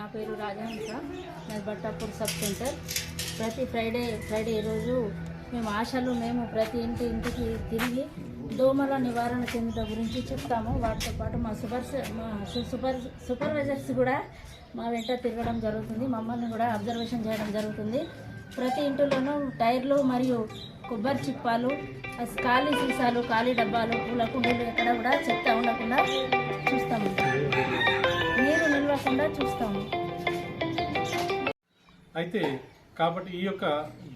నా పేరు రాజహంస. నేను బట్టాపూర్ సబ్ సెంటర్. ప్రతి ఫ్రైడే ఫ్రైడే రోజు మేము ఆశలు మేము ప్రతి ఇంటి ఇంటికి తిరిగి దోమల నివారణ కేంద్రం గురించి చెప్తాము. వాటితో పాటు మా సూపర్ మా సు- సూపర్ సూపర్వైజర్స్ కూడా మా వెంట తిరగడం జరుగుతుంది. మమ్మల్ని కూడా అబ్జర్వేషన్ చేయడం జరుగుతుంది. ప్రతి ఇంటిలోనూ టైర్లు మరియు కొబ్బరి చిప్పాలు ఖాళీ సీసాలు ఖాళీ డబ్బాలు పూల కుండీలు ఎక్కడ కూడా చెత్త ఉండకుండా చూస్తాము చూస్తాము. అయితే కాబట్టి ఈ యొక్క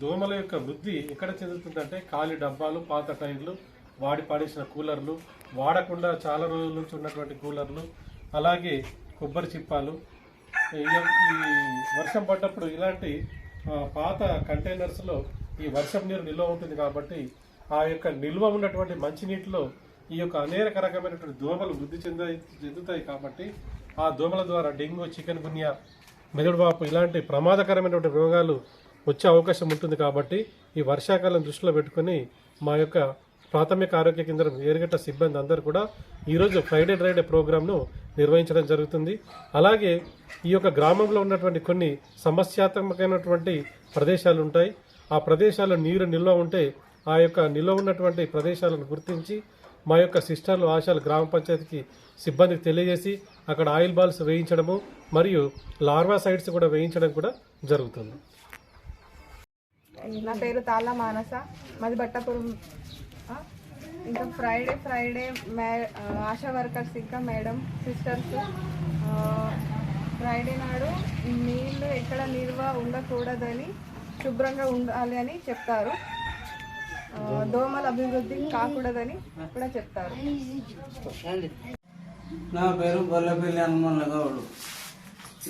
దోమల యొక్క వృద్ధి ఎక్కడ చెందుతుందంటే ఖాళీ డబ్బాలు పాత టైర్లు వాడి పాడేసిన కూలర్లు వాడకుండా చాలా రోజుల నుంచి ఉన్నటువంటి కూలర్లు అలాగే కొబ్బరి చిప్పాలు. ఈ- వర్షం పడ్డప్పుడు ఇలాంటి పాత కంటైనర్స్లో ఈ వర్షం నీరు నిల్వ ఉంటుంది కాబట్టి ఆ యొక్క నిల్వ ఉన్నటువంటి మంచినీటిలో ఈ యొక్క అనేక రకమైనటువంటి దోమలు వృద్ధి చెంద చెందుతాయి కాబట్టి ఆ దోమల ద్వారా డెంగ్యూ చికెన్ గున్యా మెదడు వాపు ఇలాంటి ప్రమాదకరమైనటువంటి రోగాలు వచ్చే అవకాశం ఉంటుంది కాబట్టి ఈ వర్షాకాలం దృష్టిలో పెట్టుకొని మా యొక్క ప్రాథమిక ఆరోగ్య కేంద్రం ఏరుగట్ట సిబ్బంది అందరూ కూడా ఈరోజు ఫ్రైడే డ్రైడే ప్రోగ్రామ్ను నిర్వహించడం జరుగుతుంది. అలాగే ఈ యొక్క గ్రామంలో ఉన్నటువంటి కొన్ని సమస్యాత్మకమైనటువంటి ప్రదేశాలు ఉంటాయి. ఆ ప్రదేశాల్లో నీరు నిల్వ ఉంటే ఆ యొక్క నిల్వ ఉన్నటువంటి ప్రదేశాలను గుర్తించి మా యొక్క సిస్టర్లు ఆశాలు గ్రామ పంచాయతీకి సిబ్బందికి తెలియజేసి అక్కడ ఆయిల్ బాల్స్ వేయించడము మరియు లార్వా సైడ్స్ కూడా వేయించడం కూడా జరుగుతుంది. నా పేరు తాళ్ళ మానస. మాది బట్టపురం. ఇంకా ఫ్రైడే ఫ్రైడే మే ఆశా వర్కర్స్ ఇంకా మేడం సిస్టర్స్. ఫ్రైడే నాడు నీళ్ళు ఎక్కడ నిల్వ ఉండకూడదని శుభ్రంగా ఉండాలి అని చెప్తారు. దోమల అభివృద్ధి కాకూడదని కూడా చెప్తారు. నా పేరు బొల్లపల్లి హనుమల్ల గౌడు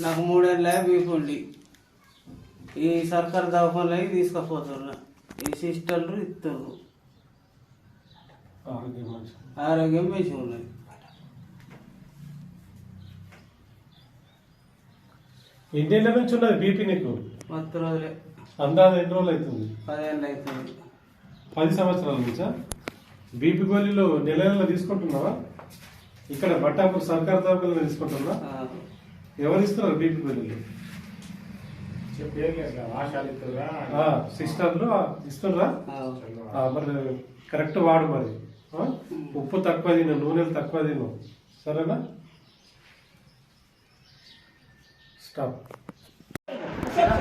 నాకు మూడేళ్ళ బీపుండి ఈ సర్కార్ దవాఖానలోకి తీసుకుపోతున్నా. ఈ సిస్టర్లు ఇస్తున్నారు ఆరోగ్యం మంచిగా ఉన్నది. ఎన్నేళ్ళ నుంచి ఉన్నది బీపీ నీకు? మొత్తం రోజులే. అందాజ ఎన్ని రోజులు అవుతుంది పదేళ్ళు అవుతుంది పది సంవత్సరాల నుంచా బీపీ గోళీలు నెల నెల తీసుకుంటున్నావా? ఇక్కడ బట్టాపూర్ సర్కార్ దవాఖానలో తీసుకుంటున్నా. ఎవరు ఇస్తున్నారు బీపీ గోళీలు? సిస్టర్లు. ఆ, మరి కరెక్ట్ వాడు మరి? ఉప్పు తక్కువ తిను నూనెలు తక్కువ తిను. సరేనా? స్టాప్.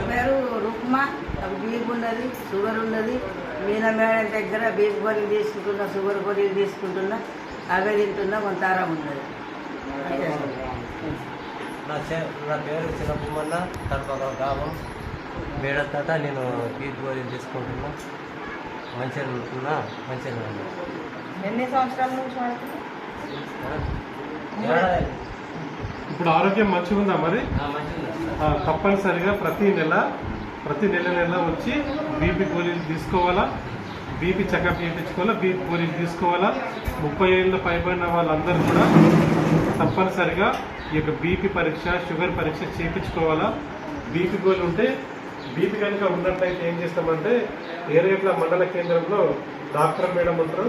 పేరు రుక్మా నాకు బీపీ ఉన్నది షుగర్ ఉన్నది మీన మేడం దగ్గర బీపీ గోళీలు తీసుకుంటున్నా షుగర్ గోళీలు తీసుకుంటున్నా అవే తింటున్నా కొంత ఆరాం ఉన్నది. నా చే- నా పేరు చిన్నప్పమన్న తడపక గ్రామం. మేడతట నేను బీచ్ గోళీలు తీసుకుంటున్నా. మంచిగా ఉంటున్నా మంచిగా ఉన్నా ఎన్ని సంవత్సరాల నుంచి. ఇప్పుడు ఆరోగ్యం మంచిగా ఉందా మరి తప్పనిసరిగా ప్రతి నెల ప్రతి నెల నెల వచ్చి బీపీ గోళీలు తీసుకోవాలా? బీపీ చెకప్ చేయించుకోవాలా? బీపీ గోళీలు తీసుకోవాలా? ముప్పై ఏళ్ళ పైబడిన వాళ్ళందరూ కూడా తప్పనిసరిగా ఈ యొక్క బీపీ పరీక్ష షుగర్ పరీక్ష చేయించుకోవాలా? బీపీ గోళీ ఉంటే బీపీ కనుక ఉన్నట్లయితే ఏం చేస్తామంటే ఏరేట్ల మండల కేంద్రంలో డాక్టర్ మేడం ఉంటారు.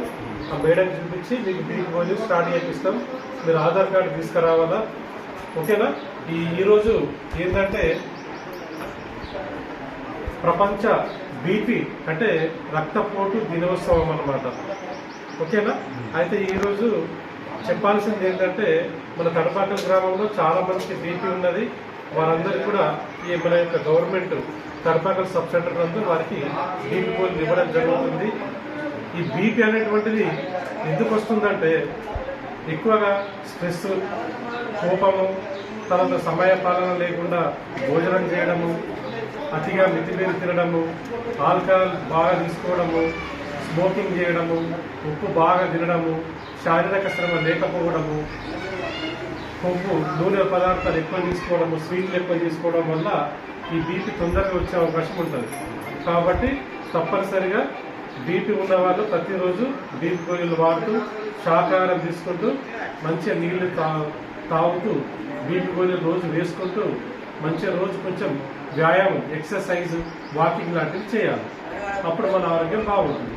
ఆ మేడం చూపించి మీకు బీపీ గోళీ స్టార్ట్ చేపిస్తాం. మీరు ఆధార్ కార్డు తీసుకురావాలా? ఓకేనా? ఈ ఈరోజు ఏంటంటే ప్రపంచ బీపీ అంటే రక్తపోటు దినోత్సవం అన్నమాట. ఓకేనా? అయితే ఈరోజు చెప్పాల్సింది ఏంటంటే మన తడపాకల్ గ్రామంలో చాలా మందికి బీపీ ఉన్నది. వారందరికీ కూడా ఈ మన యొక్క గవర్నమెంట్ తడపాకల్ సబ్ సెంటర్ నందు వారికి బీపీ పోలు ఇవ్వడం జరుగుతుంది. ఈ బీపీ అనేటువంటిది ఎందుకు వస్తుందంటే ఎక్కువగా స్ట్రెస్ కోపము తర్వాత సమయ పాలన లేకుండా భోజనం చేయడము అతిగా మితిమీరి తినడము ఆల్కహాల్ బాగా తీసుకోవడము స్మోకింగ్ చేయడము ఉప్పు బాగా తినడము శారీరక శ్రమ లేకపోవడము కొవ్వు నూనె పదార్థాలు ఎక్కువ తీసుకోవడము స్వీట్లు ఎక్కువ తీసుకోవడం వల్ల ఈ బీపీ తొందరగా వచ్చే అవకాశం ఉంటుంది. కాబట్టి తప్పనిసరిగా బీపీ ఉన్న వాళ్ళు ప్రతిరోజు బీపీ గోళీలు వాడుతూ శాకాహారం తీసుకుంటూ మంచిగా నీళ్ళు తా తాగుతూ బీపీ గోళీలు రోజు వేసుకుంటూ మంచిగా రోజు కొంచెం వ్యాయామం ఎక్సర్సైజ్ వాకింగ్ లాంటివి చేయాలి. అప్పుడు మన ఆరోగ్యం బాగుంటుంది.